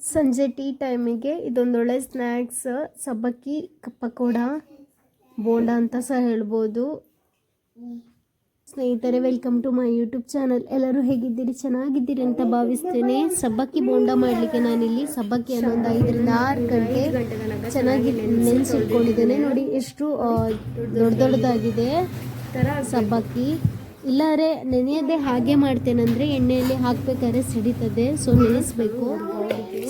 ಸಂಜೆ ಟೀ ಟೈಮಿಗೆ ಇದೊಂದೊಳ್ಳೆ ಸ್ನ್ಯಾಕ್ಸ್ ಸಬ್ಬಕ್ಕಿ ಪಕೋಡ ಬೋಂಡ ಅಂತ ಸಹ ಹೇಳ್ಬೋದು. ಸ್ನೇಹಿತರೆ welcome to my YouTube channel ಎಲ್ಲರೂ ಹೇಗಿದ್ದೀರಿ? ಚೆನ್ನಾಗಿದ್ದೀರಿ ಅಂತ ಭಾವಿಸ್ತೇನೆ. ಸಬ್ಬಕ್ಕಿ, ಬೋಂಡ ಮಾಡಲಿಕ್ಕೆ ನಾನಿಲ್ಲಿ ಸಬ್ಬಕ್ಕಿ ಅನ್ನೋ ಒಂದು ಐದರಿಂದ ಆರು ಗಂಟೆ ಚೆನ್ನಾಗಿ ನೆನೆಸಿಟ್ಕೊಂಡಿದ್ದೇನೆ. ನೋಡಿ, ಎಷ್ಟು ದೊಡ್ಡ ದೊಡ್ಡದಾಗಿದೆ. ಸಬ್ಬಕ್ಕಿ. ಇಲ್ಲಾರೆ ನೆನೆಯದೇ ಹಾಗೆ ಮಾಡ್ತೇನೆಂದರೆ ಎಣ್ಣೆಯಲ್ಲಿ ಹಾಕ್ಬೇಕಾದ್ರೆ ಸಿಡಿತದೆ. ಸೊ ನೆನೆಸ್ಬೇಕು.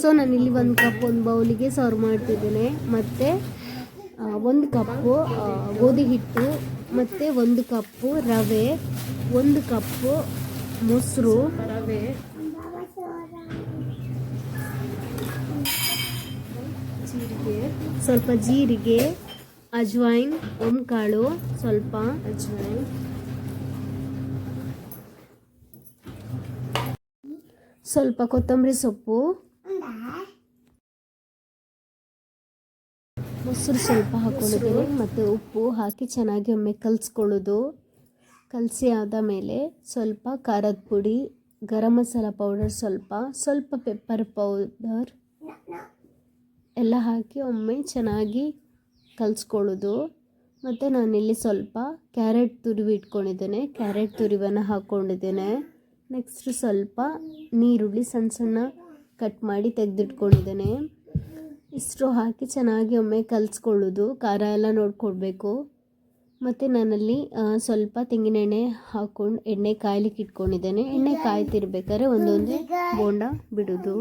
ಸೊ ಇಲ್ಲಿ ಒಂದು ಕಪ್, ಒಂದು ಬೌಲಿಗೆ ಸರ್ವ್ ಮಾಡ್ತಿದ್ದೇನೆ. ಮತ್ತು ಒಂದು ಕಪ್ಪು ಗೋಧಿ ಹಿಟ್ಟು, ಮತ್ತು ಒಂದು ಕಪ್ಪು ರವೆ, ಒಂದು ಕಪ್ಪು ಮೊಸರು. ರವೆ ಜೀರಿಗೆ, ಸ್ವಲ್ಪ ಜೀರಿಗೆ ಅಜ್ವೈನ್ ಕಾಳು ಸ್ವಲ್ಪ ಅಜ್ವೈನ್ ಸ್ವಲ್ಪ ಕೊತ್ತಂಬರಿ ಸೊಪ್ಪು. ಮೊಸರು ಸ್ವಲ್ಪ ಹಾಕೊಳ್ಳೋದು ಮತ್ತು ಉಪ್ಪು ಹಾಕಿ ಚೆನ್ನಾಗಿ ಒಮ್ಮೆ ಕಲಿಸ್ಕೊಳ್ಳೋದು. ಕಲಸಿ ಆದ ಮೇಲೆ ಸ್ವಲ್ಪ ಖಾರದ ಪುಡಿ, ಗರಂ ಮಸಾಲ ಪೌಡರ್ ಸ್ವಲ್ಪ ಸ್ವಲ್ಪ ಪೆಪ್ಪರ್ ಪೌಡರ್ ಎಲ್ಲ ಹಾಕಿ ಒಮ್ಮೆ ಚೆನ್ನಾಗಿ ಕಲಿಸ್ಕೊಳ್ಳೋದು. ಮತ್ತು ನಾನಿಲ್ಲಿ ಸ್ವಲ್ಪ ಕ್ಯಾರೆಟ್ ತುರಿವಿ ಇಟ್ಕೊಂಡಿದ್ದೇನೆ. ಕ್ಯಾರೆಟ್ ತುರಿವನ್ನು ಹಾಕ್ಕೊಂಡಿದ್ದೇನೆ ನೆಕ್ಸ್ಟ್ ಸ್ವಲ್ಪ ನೀರುಳ್ಳಿ ಸಣ್ಣ ಸಣ್ಣ ಕಟ್ ಮಾಡಿ ತೆಗೆದಿಟ್ಕೊಂಡಿದ್ದೇನೆ. ಇಷ್ಟು ಹಾಕಿ ಚೆನ್ನಾಗಿ ಒಮ್ಮೆ ಕಲಿಸ್ಕೊಳ್ಳೋದು, ಖಾರ ಎಲ್ಲ ನೋಡ್ಕೊಳ್ಬೇಕು ಮತ್ತು ನಾನಲ್ಲಿ ಸ್ವಲ್ಪ ತೆಂಗಿನೆಣ್ಣೆ ಹಾಕ್ಕೊಂಡು ಎಣ್ಣೆ ಕಾಯ್ಲಿಕ್ಕೆ ಇಟ್ಕೊಂಡಿದ್ದೇನೆ ಎಣ್ಣೆ ಕಾಯ್ತಿರ್ಬೇಕಾದ್ರೆ ಒಂದೊಂದು ಬೋಂಡ ಬಿಡೋದು.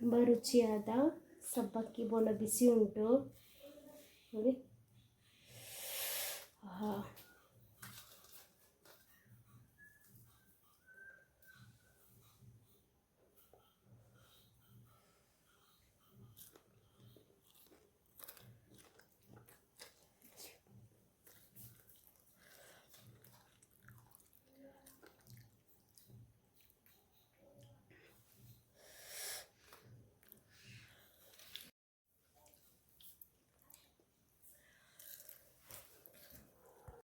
ತುಂಬ ರುಚಿಯಾದ ಸಬ್ಬಕ್ಕಿ ಬೋಂಡ ಬಿಸಿ ಉಂಟು. ನೋಡಿ.